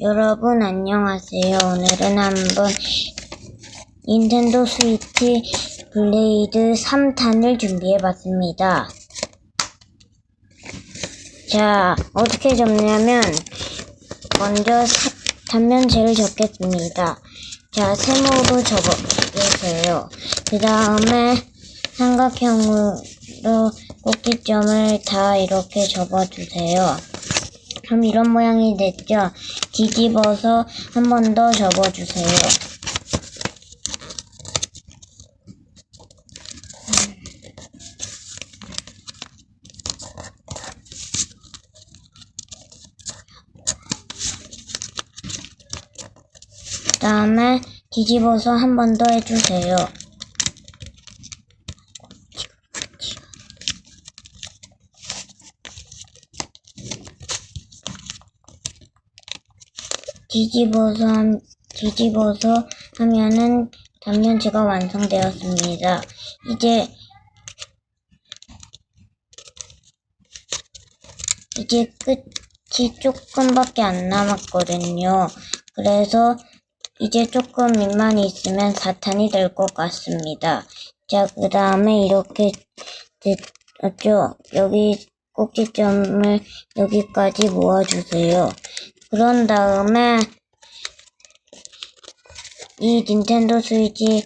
여러분 안녕하세요. 오늘은 한번 닌텐도 스위치 블레이드 3탄을 준비해봤습니다. 자, 어떻게 접냐면 먼저 사- 단면체를 접겠습니다. 자, 세모로 접어주세요. 그 다음에 삼각형으로 꼭지점을 다 이렇게 접어주세요. 그럼 이런 모양이 됐죠? 뒤집어서 한 번 더 접어주세요. 그 다음에 뒤집어서 한 번 더 해주세요. 뒤집어서 함- 뒤집어서 하면은 단면체가 완성되었습니다. 이제 이제 끝이 조금밖에 안 남았거든요. 그래서 이제 조금 밑만 있으면 사탄이 될 것 같습니다. 자, 그 다음에 이렇게 됐죠? 여기 꼭지점을 여기까지 모아주세요. 그런 다음에 이 닌텐도 스위치